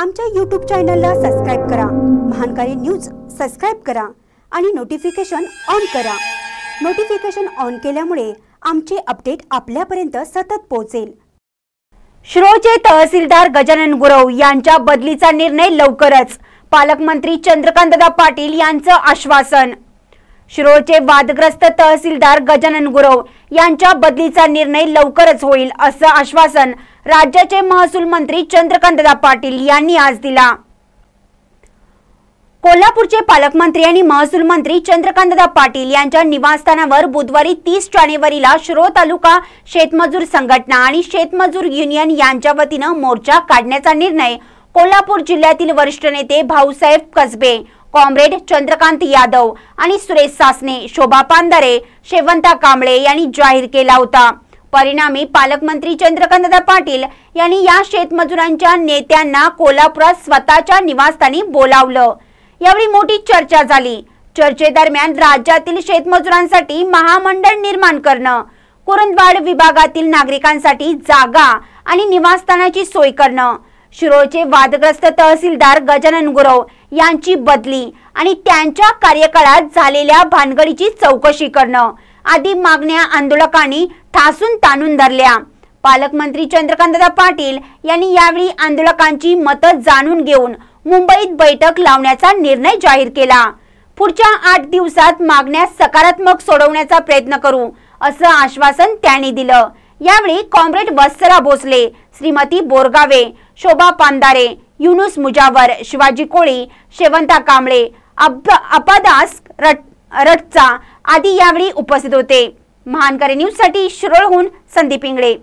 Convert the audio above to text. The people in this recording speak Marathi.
आमच्या यूट्यूब चॅनलला सबस्क्राईब करा. महानकारी न्यूज सबस्क्राईब करा आणि नोटिफिकेशन ऑन करा. नोटिफिकेशन ऑन केल्यामुळे आमचे अपडेट आपल्यापर्यंत सतत पोहोचेल. श्रोचे तहसीलदार गजानन गुरव यांच्या बदलीचा निर्णय लवकरच. पालकमंत्री चंद्रकांतदा पाटील यांचं आश्वासन. शिरोळचे वादग्रस्त तहसीलदार गजानन गुरव यांच्या बदलीचा निर्णय लवकरच होईल असं आश्वासन राज्याचे महसूल मंत्री चंद्रकांतदा पाटील यांनी आज दिला. कोल्हापूरचे पालकमंत्री आणि महसूल मंत्री चंद्रकांतदा पाटील यांच्या निवासस्थानावर बुधवारी तीस जानेवारीला शिरोळ तालुका शेतमजूर संघटना आणि शेतमजूर युनियन यांच्या वतीनं मोर्चा काढण्याचा निर्णय कोल्हापूर जिल्ह्यातील वरिष्ठ नेते भाऊसाहेब कसबे कॉम्रेड चंद्रकांत यादव आणि सुरेश सासने शोभा पांधारे शेवंता कांबळे यांनी जाहीर केला होता. परिणामी पालकमंत्री चंद्रकांतदा पाटील यांनी या शेतमजुरांच्या नेत्यांना कोल्हापुरात स्वतःच्या निवासस्थानी बोलावलं. यावेळी मोठी चर्चा झाली. चर्चेदरम्यान राज्यातील शेतमजुरांसाठी महामंडळ निर्माण करणं कुरुंदवाड विभागातील नागरिकांसाठी जागा आणि निवासस्थानाची सोय करणं शिरोळचे वादग्रस्त तहसीलदार गजानन गुरव यांची बदली आणि त्यांच्या कार्यकाळात झालेल्या भानगडीची चौकशी करणं. आदी मागण्या आंदोलकांनी ठासून ताणून धरल्या. पालकमंत्री चंद्रकांतदा पाटील यांनी यावेळी आंदोलकांची मतं जाणून घेऊन मुंबईत बैठक लावण्याचा निर्णय जाहीर केला. पुढच्या आठ दिवसात मागण्या सकारात्मक सोडवण्याचा प्रयत्न करू असं आश्वासन त्यांनी दिलं. यावेळी कॉम्रेड वत्सरा भोसले श्रीमती बोरगावे शोभा पांदारे युनुस मुजावर शिवाजी कोळी शेवंता कांबळे अपादास रट रटचा आदी यावेळी उपस्थित होते. महानकरी न्यूजसाठी शिरोळहून संदीप इंगळे.